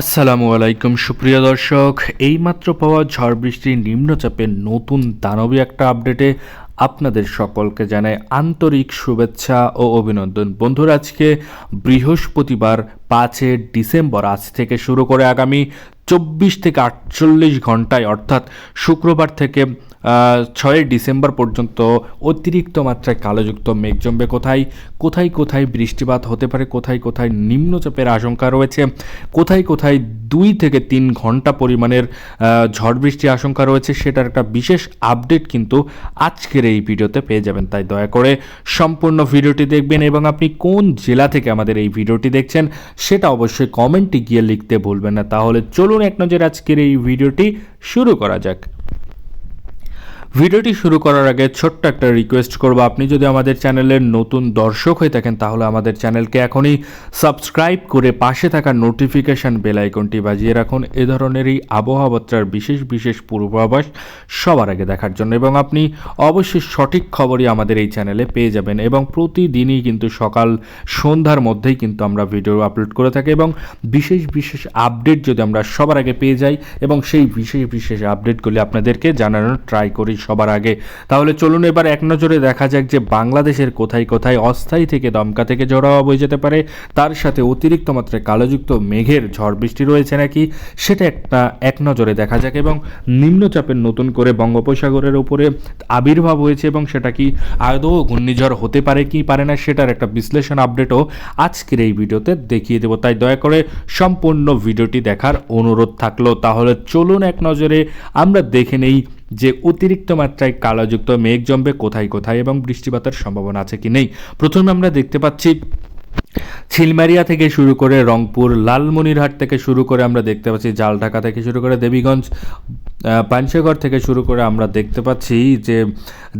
আসসালামু আলাইকুম, সুপ্রিয় দর্শক। এইমাত্র পাওয়া ঝড় বৃষ্টির নিম্নচাপের নতুন দানবী একটা আপডেটে আপনাদের সকলকে জানাই আন্তরিক শুভেচ্ছা ও অভিনন্দন। বন্ধুরা, আজকে বৃহস্পতিবার পাঁচে ডিসেম্বর, আজ থেকে শুরু করে আগামী চব্বিশ থেকে আটচল্লিশ ঘন্টায়, অর্থাৎ শুক্রবার থেকে ছয় ডিসেম্বর পর্যন্ত অতিরিক্ত মাত্রায় কালোযুক্ত মেঘ জমবে। কোথায় কোথায় কোথায় বৃষ্টিপাত হতে পারে, কোথায় কোথায় নিম্নচাপের আশঙ্কা রয়েছে, কোথায় কোথায় দুই থেকে তিন ঘণ্টা পরিমাণের ঝড় বৃষ্টির আশঙ্কা রয়েছে, সেটার একটা বিশেষ আপডেট কিন্তু আজকের এই ভিডিওতে পেয়ে যাবেন। তাই দয়া করে সম্পূর্ণ ভিডিওটি দেখবেন এবং আপনি কোন জেলা থেকে আমাদের এই ভিডিওটি দেখছেন, সেটা অবশ্যই কমেন্টে গিয়ে লিখতে ভুলবেন না। তাহলে চলুন এক নজর আজকের এই ভিডিওটি শুরু করা যাক। ভিডিওটি শুরু করার আগে ছোট্ট একটা রিকোয়েস্ট করব। আপনি যদি আমাদের চ্যানেলের নতুন দর্শক হয়ে থাকেন, তাহলে আমাদের চ্যানেলকে এখনই সাবস্ক্রাইব করে পাশে থাকা নোটিফিকেশান বেল আইকনটি বাজিয়ে রাখুন। এ ধরনেরই আবহাওয়াবার্তার বিশেষ বিশেষ পূর্বাভাস সবার আগে দেখার জন্য। এবং আপনি অবশ্যই সঠিক খবরই আমাদের এই চ্যানেলে পেয়ে যাবেন। এবং প্রতিদিনই কিন্তু সকাল সন্ধ্যার মধ্যেই কিন্তু আমরা ভিডিও আপলোড করে থাকি। এবং বিশেষ বিশেষ আপডেট যদি আমরা সবার আগে পেয়ে যাই, এবং সেই বিশেষ বিশেষ আপডেটগুলি আপনাদেরকে জানানোর ট্রাই করি সবার আগে। তাহলে চলুন এবার এক নজরে দেখা যাক যে বাংলাদেশের কোথায় কোথায় অস্থায়ী থেকে দমকা থেকে ঝড় হওয়া বয়ে যেতে পারে। তার সাথে অতিরিক্ত মাত্রায় কালোযুক্ত মেঘের ঝড় বৃষ্টি রয়েছে নাকি, সেটা একটা এক নজরে দেখা যাক এবং নিম্নচাপের নতুন করে বঙ্গোপসাগরের উপরে আবির্ভাব হয়েছে এবং সেটা কি আদৌ ঘূর্ণিঝড় হতে পারে কি পারে না সেটার একটা বিশ্লেষণ আপডেটও আজকের এই ভিডিওতে দেখিয়ে দেবো। তাই দয়া করে সম্পূর্ণ ভিডিওটি দেখার অনুরোধ থাকল। তাহলে চলুন এক নজরে আমরা দেখে নেই যে অতিরিক্ত মাত্রায় কালোযুক্ত মেঘ জমবে কোথায় কোথায় এবং বৃষ্টিপাতের সম্ভাবনা আছে কি নেই? প্রথমে আমরা দেখতে পাচ্ছি ছিলমারিয়া থেকে শুরু করে রংপুর, লালমনিরহাট থেকে শুরু করে আমরা দেখতে পাচ্ছি, জালঢাকা থেকে শুরু করে দেবীগঞ্জ পাঞ্চগড় থেকে শুরু করে আমরা দেখতে পাচ্ছি যে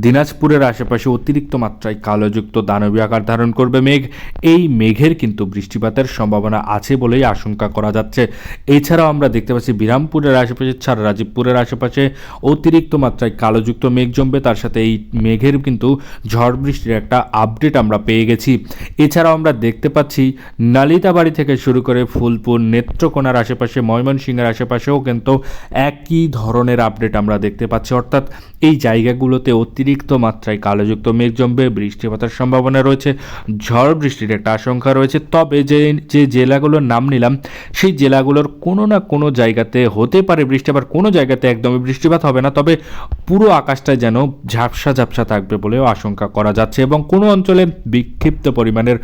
দিনাজপুরের আশেপাশে অতিরিক্ত মাত্রায় কালোযুক্ত দানবী আকার ধারণ করবে মেঘ। এই মেঘের কিন্তু বৃষ্টিপাতের সম্ভাবনা আছে বলেই আশঙ্কা করা যাচ্ছে। এছাড়াও আমরা দেখতে পাচ্ছি, বিরামপুরের আশেপাশে ছাড়া রাজীবপুরের আশেপাশে অতিরিক্ত মাত্রায় কালোযুক্ত মেঘ জমবে। তার সাথে এই মেঘের কিন্তু ঝড় বৃষ্টির একটা আপডেট আমরা পেয়ে গেছি। এছাড়াও আমরা দেখতে পাচ্ছি নালিতাবাড়ি থেকে শুরু করে ফুলপুর, নেত্রকোনার আশেপাশে, ময়মনসিংহের আশেপাশেও কিন্তু একই ধরনের আপডেট আমরা দেখতে পাচ্ছি। অর্থাৎ এই জায়গাগুলোতে অতিরিক্ত মাত্রায় কালোযুক্ত মেঘ জমবে, বৃষ্টিপাতের সম্ভাবনা রয়েছে, ঝড় বৃষ্টির একটা আশঙ্কা রয়েছে। তবে যে যে জেলাগুলোর নাম নিলাম, সেই জেলাগুলোর কোনো না কোনো জায়গাতে হতে পারে বৃষ্টি, আবার কোনো জায়গাতে একদমই বৃষ্টিপাত হবে না। তবে পুরো আকাশটা যেন ঝাপসা ঝাপসা থাকবে বলেও আশঙ্কা করা যাচ্ছে এবং কোনো অঞ্চলে বিক্ষিপ্ত পরিমাণের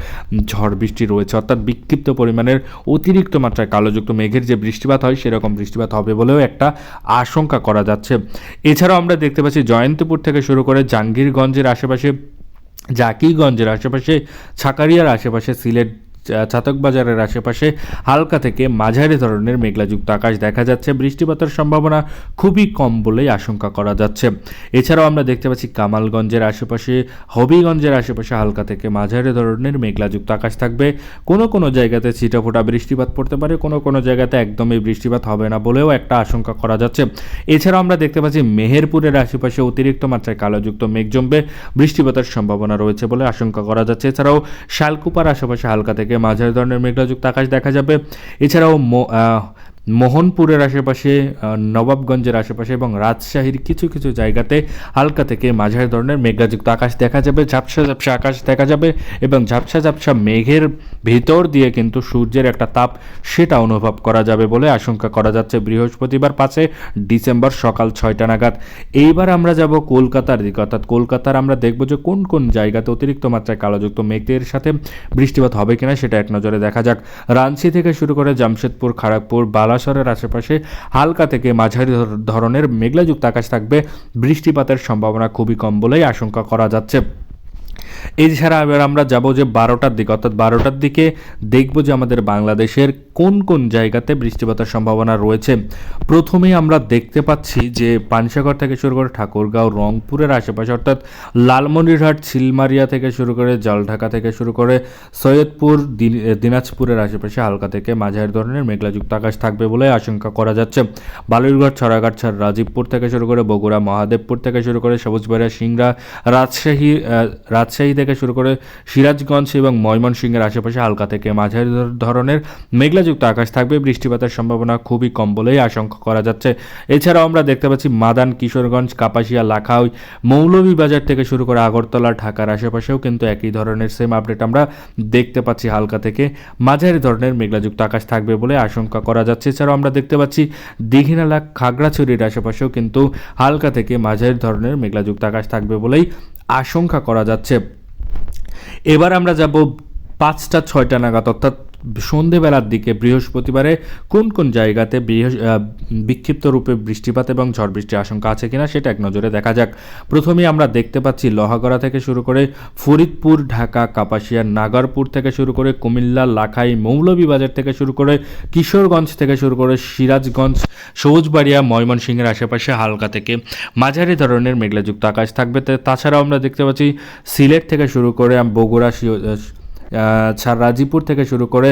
ঝড় বৃষ্টি রয়েছে, অর্থাৎ বিক্ষিপ্ত পরিমাণের অতিরিক্ত মাত্রায় কালোযুক্ত মেঘের যে বৃষ্টিপাত হয়, সেরকম বৃষ্টিপাত হবে বলেও একটা আশঙ্কা করা যাচ্ছে। এছাড়াও আমরা দেখতে পাচ্ছি, জয়ন্তপুর থেকে শুরু করে জাহাঙ্গীরগঞ্জের আশেপাশে, জাকিগঞ্জের আশেপাশে, ছাকারিয়ার আশেপাশে সিলেট চা- চাতকবাজারের আশেপাশে হালকা থেকে মাঝারি ধরনের মেঘলাযুক্ত আকাশ দেখা যাচ্ছে। বৃষ্টিপাতের সম্ভাবনা খুবই কম বলেই আশঙ্কা করা যাচ্ছে। এছাড়াও আমরা দেখতে পাচ্ছি কামালগঞ্জের আশেপাশে, হবিগঞ্জের আশেপাশে হালকা থেকে মাঝারি ধরনের মেঘলাযুক্ত আকাশ থাকবে। কোনো কোনো জায়গাতে ছিটাফোটা বৃষ্টিপাত পড়তে পারে, কোনো কোনো জায়গাতে একদমই বৃষ্টিপাত হবে না বলেও একটা আশঙ্কা করা যাচ্ছে। এছাড়াও আমরা দেখতে পাচ্ছি মেহেরপুরের আশেপাশে অতিরিক্ত মাত্রায় কালোযুক্ত মেঘ জমবে। বৃষ্টিপাতের সম্ভাবনা রয়েছে বলে আশঙ্কা করা যাচ্ছে। এছাড়াও শালকুপার আশেপাশে হালকা থেকে মাঝারি ধরনের মেঘলাযুক্ত আকাশ দেখা যাবে। এছাড়াও মোহনপুরের আশেপাশে নবাবগঞ্জের আশেপাশে এবং রাজশাহীর কিছু কিছু জায়গাতে হালকা থেকে মাঝারি ধরনের মেঘাযুক্ত আকাশ দেখা যাবে, ঝাপসা ঝাপসা আকাশ দেখা যাবে এবং ঝাপসা ঝাপসা মেঘের ভিতর দিয়ে কিন্তু সূর্যের একটা তাপ সেটা অনুভব করা যাবে বলে আশঙ্কা করা যাচ্ছে। বৃহস্পতিবার পাঁচে ডিসেম্বর সকাল ছয়টা নাগাদ। এইবার আমরা যাব কলকাতার দিকে, অর্থাৎ কলকাতার আমরা দেখব যে কোন কোন জায়গাতে অতিরিক্ত মাত্রায় কালোযুক্ত মেঘের সাথে বৃষ্টিপাত হবে কিনা সেটা এক নজরে দেখা যাক। রাঞ্চি থেকে শুরু করে জামশেদপুর খড়গপুর বালাসরের আশেপাশে হালকা থেকে মাঝারি ধর- ধরনের মেঘলাযুক্ত আকাশ থাকবে। বৃষ্টিপাতের সম্ভাবনা খুবই কম বলেই আশঙ্কা করা যাচ্ছে। এছাড়া এবার আমরা যাব যে বারোটার দিকে, অর্থাৎ বারোটার দিকে দেখব যে আমাদের বাংলাদেশের কোন কোন জায়গাতে বৃষ্টিপাতের সম্ভাবনা রয়েছে। প্রথমেই আমরা দেখতে পাচ্ছি যে পানসাগর থেকে শুরু করে ঠাকুরগাঁও, রংপুরের আশেপাশে, অর্থাৎ লালমনিরহাট ছিলমারিয়া থেকে শুরু করে জলঢাকা থেকে শুরু করে সৈয়দপুর দিনাজপুরের আশেপাশে হালকা থেকে মাঝারি ধরনের মেঘলাযুক্ত আকাশ থাকবে বলে আশঙ্কা করা যাচ্ছে। বালুরঘাট, ছড়াঘাট ছাড় রাজীবপুর থেকে শুরু করে বগুড়া, মহাদেবপুর থেকে শুরু করে সবুজবাড়িয়া, সিংড়া, রাজশাহী রাজশাহী থেকে শুরু করে সিরাজগঞ্জ এবং ময়মনসিংহের আশেপাশে হালকা থেকে মাঝারি ধরনের মেঘলাযুক্ত আকাশ থাকবে। বৃষ্টিপাতের সম্ভাবনা খুবই কম বলেই আশঙ্কা করা যাচ্ছে। এছাড়াও আমরা দেখতে পাচ্ছি মাদান, কিশোরগঞ্জ, কাপাসিয়া লাখাই মৌলভীবাজার থেকে শুরু করে আগরতলা, ঢাকার আশেপাশেও কিন্তু একই ধরনের সেম আপডেট আমরা দেখতে পাচ্ছি হালকা থেকে মাঝারি ধরনের মেঘলাযুক্ত আকাশ থাকবে বলে আশঙ্কা করা যাচ্ছে। এছাড়াও আমরা দেখতে পাচ্ছি দীঘিনালা, খাগড়াছড়ির আশেপাশেও কিন্তু হালকা থেকে মাঝারি ধরনের মেঘলাযুক্ত আকাশ থাকবে বলেই আশঙ্কা করা যাচ্ছে। এবার আমরা যাব পাঁচটা ছয়টা নাগাদ অর্থাৎ সন্ধেবেলার দিকে বৃহস্পতিবারে কোন কোন জায়গাতে বিক্ষিপ্ত রূপে বৃষ্টিপাত এবং ঝড় বৃষ্টির আশঙ্কা আছে কিনা সেটা এক নজরে দেখা যাক। প্রথমেই আমরা দেখতে পাচ্ছি লোহাগড়া থেকে শুরু করে ফরিদপুর, ঢাকা, কাপাসিয়া, নাগরপুর থেকে শুরু করে কুমিল্লা, লাখাই মৌলভীবাজার থেকে শুরু করে কিশোরগঞ্জ থেকে শুরু করে সিরাজগঞ্জ, সবুজবাড়িয়া, ময়মনসিংহের আশেপাশে হালকা থেকে মাঝারি ধরনের মেঘলাযুক্ত আকাশ থাকবে। তাছাড়াও আমরা দেখতে পাচ্ছি সিলেট থেকে শুরু করে বগুড়া রাজীপুর থেকে শুরু করে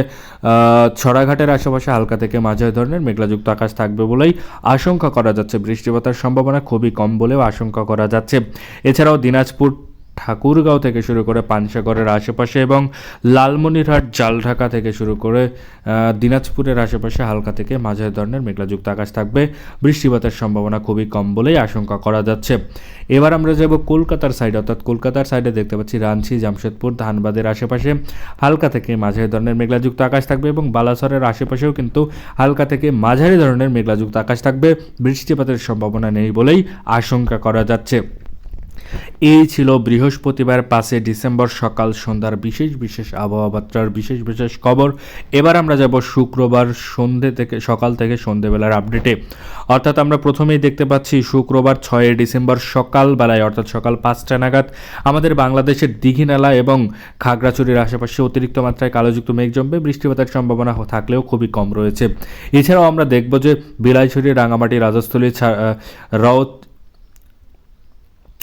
ছড়াঘাটের আশেপাশে হালকা থেকে মাঝারি ধরনের মেঘলাযুক্ত আকাশ থাকবে বলেই আশঙ্কা করা যাচ্ছে। বৃষ্টিপাতের সম্ভাবনা খুবই কম বলেও আশঙ্কা করা যাচ্ছে। এছাড়াও দিনাজপুর ঠাকুরগাঁও থেকে শুরু করে পানসাগরের আশেপাশে এবং লালমনিরহাট, জালঢাকা থেকে শুরু করে দিনাজপুরের আশেপাশে হালকা থেকে মাঝারি ধরনের মেঘলাযুক্ত আকাশ থাকবে। বৃষ্টিপাতের সম্ভাবনা খুবই কম বলেই আশঙ্কা করা যাচ্ছে। এবার আমরা যাব কলকাতার সাইডে অর্থাৎ কলকাতার সাইডে দেখতে পাচ্ছি রাঞ্চি জামশেদপুর, ধানবাদের আশেপাশে হালকা থেকে মাঝারি ধরনের মেঘলাযুক্ত আকাশ থাকবে এবং বালাসরের আশেপাশেও কিন্তু হালকা থেকে মাঝারি ধরনের মেঘলাযুক্ত আকাশ থাকবে। বৃষ্টিপাতের সম্ভাবনা নেই বলেই আশঙ্কা করা যাচ্ছে। এই ছিল বৃহস্পতিবার পাঁচে ডিসেম্বর সকাল সন্ধ্যার বিশেষ বিশেষ আবহাওয়া বার্তার বিশেষ বিশেষ খবর। এবার আমরা যাব শুক্রবার সন্ধে থেকে, সকাল থেকে সন্ধেবেলার আপডেটে অর্থাৎ আমরা প্রথমেই দেখতে পাচ্ছি শুক্রবার ছয়ই ডিসেম্বর সকালবেলায়, অর্থাৎ সকাল পাঁচটা নাগাদ, আমাদের বাংলাদেশের দীঘিনালা এবং খাগড়াছড়ির আশেপাশে অতিরিক্ত মাত্রায় কালোযুক্ত মেঘ জমবে, বৃষ্টিপাতের সম্ভাবনা থাকলেও খুবই কম রয়েছে। এছাড়াও আমরা দেখব যে বিলাইছড়ি, রাঙামাটি, রাজস্থলী, ছা-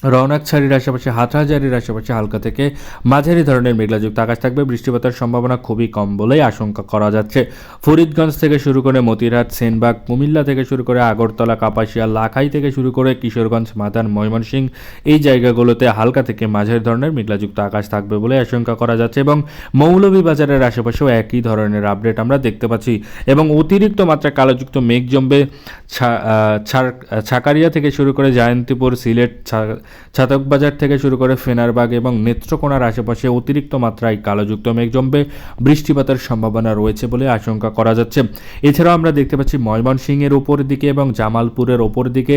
আহ, রাউত রওনাকছড়ির আশেপাশে হাটহাজারির আশেপাশে হালকা থেকে মাঝারি ধরনের মেঘলাযুক্ত আকাশ থাকবে। বৃষ্টিপাতের সম্ভাবনা খুবই কম বলেই আশঙ্কা করা যাচ্ছে। ফরিদগঞ্জ থেকে শুরু করে মতিরহাট সেনবাগ কুমিল্লা থেকে শুরু করে আগরতলা কাপাসিয়া লাখাই থেকে শুরু করে কিশোরগঞ্জ মাদান ময়মনসিংহ এই জায়গাগুলোতে হালকা থেকে মাঝারি ধরনের মেঘলাযুক্ত আকাশ থাকবে বলে আশঙ্কা করা যাচ্ছে এবং মৌলভীবাজারের আশেপাশেও একই ধরনের আপডেট আমরা দেখতে পাচ্ছি এবং অতিরিক্ত মাত্রা কালোযুক্ত মেঘ জমবে ছাকারিয়া থেকে শুরু করে জয়ন্তীপুর সিলেট ছাতকবাজার থেকে শুরু করে ফেনারবাগ এবং নেত্রকোনার আশেপাশে অতিরিক্ত মাত্রায় কালোযুক্ত মেঘ জমবে। বৃষ্টিপাতের সম্ভাবনা রয়েছে বলে আশঙ্কা করা যাচ্ছে। এছাড়াও আমরা দেখতে পাচ্ছি ময়মনসিংহের ওপর দিকে এবং জামালপুরের ওপর দিকে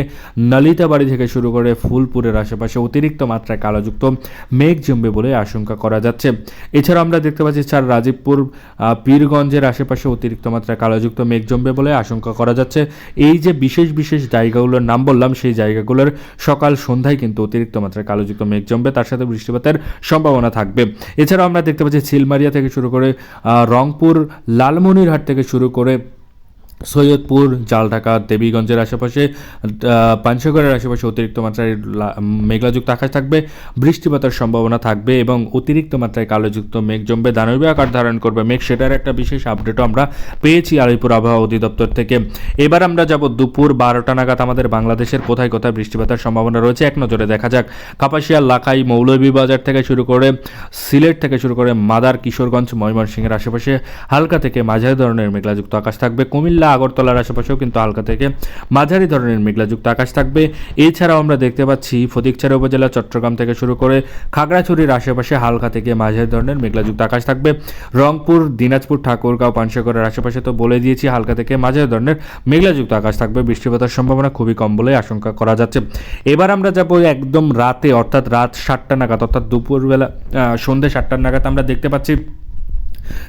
নালিতাবাড়ি থেকে শুরু করে ফুলপুরের আশেপাশে অতিরিক্ত মাত্রায় কালোযুক্ত মেঘ জমবে বলে আশঙ্কা করা যাচ্ছে। এছাড়াও আমরা দেখতে পাচ্ছি চার রাজীবপুর পীরগঞ্জের আশেপাশে অতিরিক্ত মাত্রায় কালোযুক্ত মেঘ জমবে বলে আশঙ্কা করা যাচ্ছে। এই যে বিশেষ বিশেষ জায়গাগুলোর নাম বললাম, সেই জায়গাগুলোর সকাল সন্ধ্যায় কিন্তু অতিরিক্ত মাত্রায় কালোযুক্ত মেঘ জমবে, তার সাথে বৃষ্টিপাতের সম্ভাবনা থাকবে। এছাড়াও আমরা দেখতে পাচ্ছি ছিলমারিয়া থেকে শুরু করে রংপুর, লালমনিরহাট থেকে শুরু করে সৈয়দপুর, জালঢাকা, দেবীগঞ্জের আশেপাশে পাঞ্চগড়ের আশেপাশে অতিরিক্ত মাত্রায় মেঘলাযুক্ত আকাশ থাকবে, বৃষ্টিপাতের সম্ভাবনা থাকবে এবং অতিরিক্ত মাত্রায় কালোযুক্ত মেঘ জমবে। দানবীয় আকার ধারণ করবে মেঘ, সেটার একটা বিশেষ আপডেটও আমরা পেয়েছি আলিপুর আবহাওয়া অধিদপ্তর থেকে। এবার আমরা যাব দুপুর বারোটা নাগাদ আমাদের বাংলাদেশের কোথায় কোথায় বৃষ্টিপাতের সম্ভাবনা রয়েছে, এক নজরে দেখা যাক। কাপাসিয়া, লাখাই, মৌলভীবাজার থেকে শুরু করে সিলেট থেকে শুরু করে মাদার, কিশোরগঞ্জ, ময়মনসিংহের আশেপাশে হালকা থেকে মাঝারি ধরনের মেঘলাযুক্ত আকাশ থাকবে। কুমিল্লা আগরতলার আশেপাশেও কিন্তু হালকা থেকে মাঝারি ধরনের মেঘলাযুক্ত আকাশ থাকবে। এছাড়াও আমরা দেখতে পাচ্ছি ফটিকছড়া উপজেলা, চট্টগ্রাম থেকে শুরু করে খাগড়াছড়ির আশেপাশে হালকা থেকে মাঝারি ধরনের মেঘলাযুক্ত আকাশ থাকবে। রংপুর, দিনাজপুর, ঠাকুরগাঁও পানসাগরের আশেপাশে তো বলে দিয়েছি হালকা থেকে মাঝারি ধরনের মেঘলাযুক্ত আকাশ থাকবে। বৃষ্টিপাতের সম্ভাবনা খুবই কম বলে আশঙ্কা করা যাচ্ছে। এবার আমরা যাব একদম রাতে, অর্থাৎ রাত সাতটা নাগাদ, অর্থাৎ দুপুরবেলা সন্ধ্যে সাতটার নাগাদ আমরা দেখতে পাচ্ছি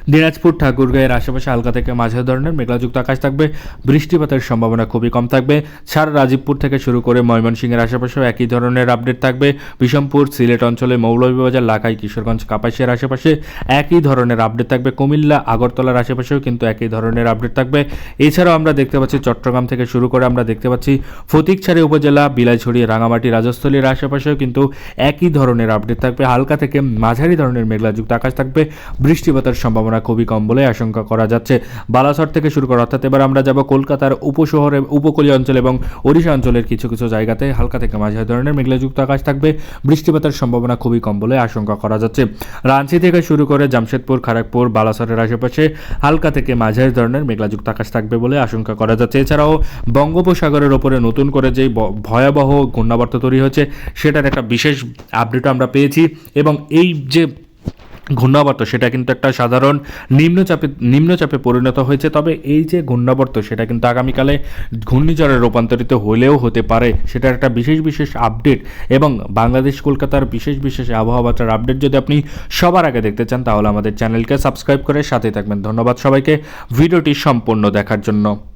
দিনাজপুর ঠাকুরগাঁয়ের আশেপাশে হালকা থেকে মাঝারি ধরনের মেঘলাযুক্ত আকাশ থাকবে। বৃষ্টিপাতের সম্ভাবনা খুবই কম থাকবে। ছাড় রাজীবপুর থেকে শুরু করে ময়মনসিংহের আশেপাশেও একই ধরনের আপডেট থাকবে। বিষমপুর সিলেট অঞ্চলে মৌলভীবাজার, লাখাই, কিশোরগঞ্জ, কাপাসিয়ার আশেপাশে একই ধরনের আপডেট থাকবে। কুমিল্লা, আগরতলার আশেপাশেও কিন্তু একই ধরনের আপডেট থাকবে। এছাড়াও আমরা দেখতে পাচ্ছি চট্টগ্রাম থেকে শুরু করে আমরা দেখতে পাচ্ছি ফটিকছড়ি উপজেলা, বিলাইছড়ি, রাঙামাটি, রাজস্থলীর আশেপাশেও কিন্তু একই ধরনের আপডেট থাকবে। হালকা থেকে মাঝারি ধরনের মেঘলাযুক্ত আকাশ থাকবে। বৃষ্টিপাতের সম্ভাবনা খুবই কম বলে আশঙ্কা করা যাচ্ছে। বালাসর থেকে শুরু করা, অর্থাৎ এবার আমরা যাব কলকাতার উপশহরে, উপকূলীয় অঞ্চল এবং ওড়িশা অঞ্চলের কিছু কিছু জায়গাতে। হালকা থেকে মাঝারি ধরনের মেঘলাযুক্ত আকাশ থাকবে। বৃষ্টিপাতের সম্ভাবনা খুবই কম বলে আশঙ্কা করা যাচ্ছে। রাঁচি থেকে শুরু করে জামশেদপুর খড়গপুর বালাসরের আশেপাশে হালকা থেকে মাঝারি ধরনের মেঘলাযুক্ত আকাশ থাকবে বলে আশঙ্কা করা যাচ্ছে। এছাড়াও বঙ্গোপসাগরের ওপরে নতুন করে যে ভয়াবহ ঘূর্ণাবর্ত তৈরি হচ্ছে সেটার একটা বিশেষ আপডেটও আমরা পেয়েছি এবং এই যে ঘূর্ণাবর্ত, সেটা কিন্তু একটা সাধারণ নিম্নচাপে নিম্নচাপে পরিণত হয়েছে। তবে এই যে ঘূর্ণাবর্ত, সেটা কিন্তু আগামীকালে ঘূর্ণিঝড়ে রূপান্তরিত হলেও হতে পারে। সেটার একটা বিশেষ বিশেষ আপডেট এবং বাংলাদেশ, কলকাতার বিশেষ বিশেষ আবহাওয়া বার্তার আপডেট যদি আপনি সবার আগে দেখতে চান, তাহলে আমাদের চ্যানেলকে সাবস্ক্রাইব করে সাথে থাকবেন। ধন্যবাদ সবাইকে। ভিডিওটি সম্পূর্ণ দেখার জন্য।